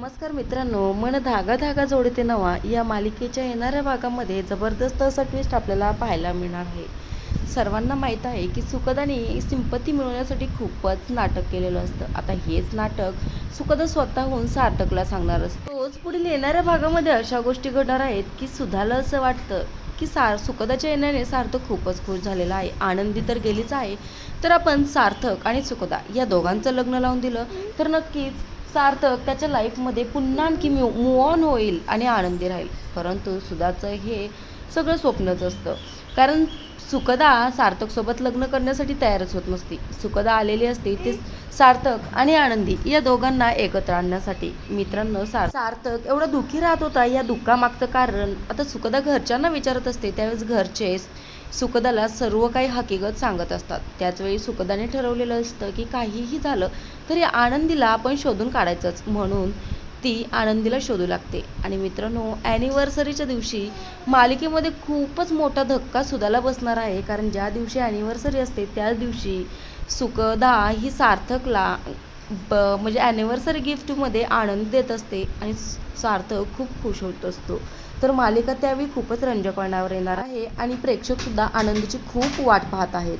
नमस्कार मित्रांनो मन धागा धागा जोडते नवा या मालिकेच्या येणाऱ्या भागामध्ये जबरदस्त असा ट्विस्ट आपल्याला पाहायला मिळणार आहे. सर्वांना माहीत आहे की सुखदाने सिंपती मिळवण्यासाठी खूपच नाटक केलेलं असतं. आता हेच नाटक सुखदा स्वतःहून सार्थकला सांगणार असतं. तोच पुढील येणाऱ्या भागामध्ये अशा गोष्टी घडणार आहेत की सुधाला असं वाटतं की सार सुखदाच्या येण्याने सार्थक खूपच खुश झालेला आहे. आनंदी तर गेलीच आहे तर आपण सार्थक आणि सुखदा या दोघांचं लग्न लावून दिलं. तर नक्कीच सार्थक त्याच्या लाईफमध्ये पुन्हा आणखी मूव ऑन होईल आणि आनंदी राहील. परंतु सुधाचं हे सगळं स्वप्नच असतं. कारण सुखदा सार्थकसोबत लग्न करण्यासाठी तयारच होत नसती. सुखदा आलेली असते ते सार्थक आणि आनंदी या दोघांना एकत्र आणण्यासाठी. मित्रांनो सार सार्थक एवढा दुःखी राहत होता या दुःखामागचं कारण. आता सुखदा घरच्यांना विचारत असते त्यावेळेस घरचे सुखदाला सर्व काही हकीकत सांगत असतात. त्याचवेळी सुखदाने ठरवलेलं असतं की काहीही झालं तरी आनंदीला आपण शोधून काढायचंच. म्हणून ती आनंदीला शोधू लागते. आणि मित्रांनो ॲनिव्हर्सरीच्या दिवशी मालिकेमध्ये खूपच मोठा धक्का सुधाला बसणार आहे. कारण ज्या दिवशी ॲनिव्हर्सरी असते त्याच दिवशी सुखदा ही सार्थकला ब म्हणजे ॲनिव्हर्सरी गिफ्टमध्ये आनंद देत असते आणि सार्थक खूप खुश होत असतो. तर मालिका त्यावेळी खूपच रंजकपणावर येणार आहे आणि प्रेक्षकसुद्धा आनंदीची खूप वाट पाहत आहेत.